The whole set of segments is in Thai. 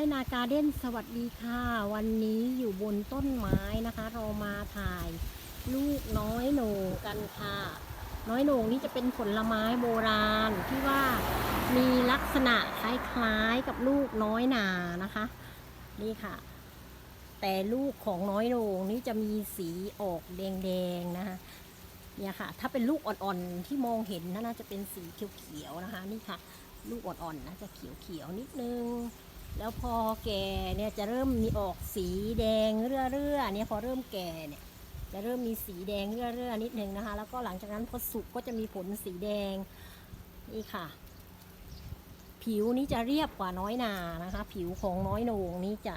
อยนาการเด้นสวัสดีค่ะ วันนี้อยู่บนต้นไม้นะคะ เรามาถ่ายลูกน้อยโหนงกันค่ะ น้อยโหนงนี่จะเป็นผลไม้โบราณที่ว่ามีลักษณะคล้ายๆกับลูกน้อยนานะคะ นี่ค่ะ แต่ลูกของน้อยโหนงนี่จะมีสีออกแดงๆนะคะเนี่ยค่ะ ถ้าเป็นลูกอ่อนๆที่มองเห็นนะน่าจะเป็นสีเขียวๆนะคะ นี่ค่ะ ลูกอ่อนๆนะจะเขียวๆนิดนึง แล้วพอแก่เนี่ยจะเริ่มมีออกสีแดงเรื่อๆเนี่ยพอเริ่มแก่เนี่ยจะเริ่มมีสีแดงเรื่อๆนิดนึงนะคะ แล้วก็หลังจากนั้นพอสุกก็จะมีผลสีแดงนี่ค่ะ ผิวนี้จะเรียบกว่าน้อยนานะคะ ผิวของน้อยโหนงนี้จะ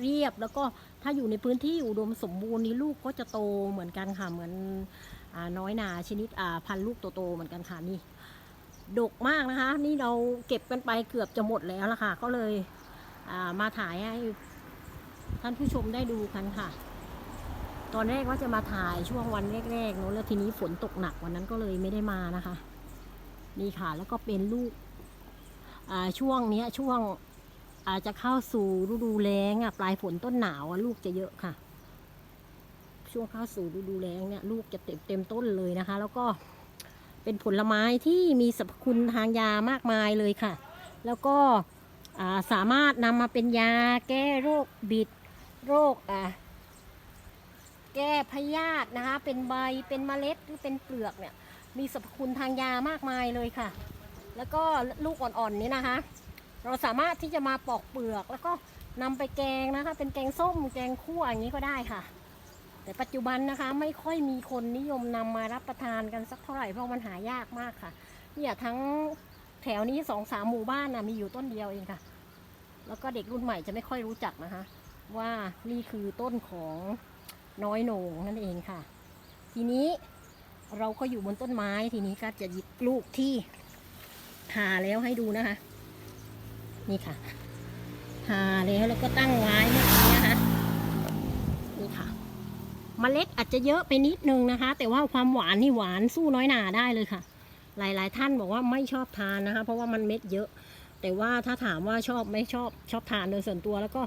เรียบแล้วก็ถ้าอยู่ในพื้นที่อุดมสมบูรณ์นี้ลูกก็จะโตเหมือนกันค่ะเหมือนอน้อยนาชนิดพันลูกโตๆเหมือนกันค่ะนี่ดกมากนะคะ นี่เราเก็บกันไปเกือบจะหมดแล้วล่ะค่ะ ก็เลย มาถ่ายให้ท่านผู้ชมได้ดูกันค่ะ ตอนแรกว่าจะมาถ่ายช่วงวันแรกๆเนอะแล้วทีนี้ฝนตกหนักวันนั้นก็เลยไม่ได้มานะคะ นี่ค่ะแล้วก็เป็นลูกช่วงนี้ช่วงอาจจะเข้าสู่ฤดูแล้งอะปลายฝนต้นหนาวลูกจะเยอะค่ะ ช่วงเข้าสู่ฤดูแล้งเนี่ยลูกจะเต็มเต็มต้นเลยนะคะ แล้วก็เป็นผลไม้ที่มีสรรพคุณทางยามากมายเลยค่ะ แล้วก็ สามารถนำมาเป็นยาแก้โรคบิดโรคอ่าแก้พยาธินะคะ เป็นใบเป็นเมล็ดหรือเป็นเปลือกเนี่ย มีสรรพคุณทางยามากมายเลยค่ะ แล้วก็ลูกอ่อนๆนี้นะคะ เราสามารถที่จะมาปอกเปลือก แล้วก็นำไปแกงนะคะ เป็นแกงส้มแกงคั่วอย่างนี้ก็ได้ค่ะ แต่ปัจจุบันนะคะไม่ค่อยมีคนนิยมนำมารับประทานกันสักเท่าไหร่เพราะมันหายากมากค่ะ เนี่ยทั้ง แถวนี้สองสามหมู่บ้านนะมีอยู่ต้นเดียวเองค่ะ แล้วก็เด็กรุ่นใหม่จะไม่ค่อยรู้จักนะคะ ว่านี่คือต้นของน้อยโหนงนั่นเองค่ะ ทีนี้เราก็อยู่บนต้นไม้ทีนี้ก็จะหยิบลูกที่ผ่าแล้วให้ดูนะคะ นี่ค่ะผ่าแล้วแล้วก็ตั้งไว้เมื่อกี้นะคะนี่ค่ะเมล็ดอาจจะเยอะไปนิดนึงนะคะ แต่ว่าความหวานนี่หวานสู้น้อยหนาได้เลยค่ะ หลาย ๆ ท่านบอกว่าไม่ชอบทานนะคะ เพราะว่ามันเม็ดเยอะ แต่ว่าถ้าถามว่าชอบไม่ชอบชอบทานโดยส่วนตัว แล้วก็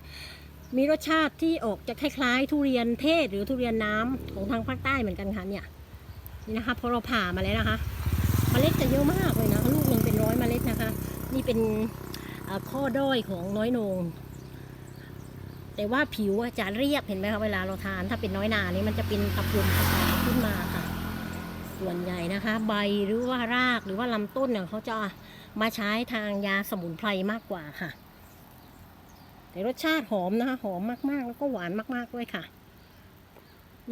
มีรสชาติที่ออกจะคล้ายๆ ทุเรียนเทศหรือทุเรียนน้ำของทางภาคใต้เหมือนกันค่ะเนี่ยนี่นะคะพอเราผ่ามาแล้วนะคะเมล็ดจะเยอะมากเลยนะลูกหนึ่งเป็นร้อยเมล็ดนะคะ นี่เป็นข้อด้อยของน้อยนง แต่ว่าผิวจะเรียบเห็นไหมคะเวลาเราทาน ถ้าเป็นน้อยนานี่มันจะเป็นตะปุ่มตะปาขึ้นมาค่ะ ส่วนใหญ่นะคะ ใบหรือว่ารากหรือว่าลำต้นเนี่ยเขาจะมาใช้ทางยาสมุนไพรมากกว่าค่ะ แต่รสชาติหอมนะคะหอมมากๆ แล้วก็หวานมากๆด้วยค่ะ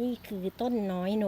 นี่คือต้นน้อยโน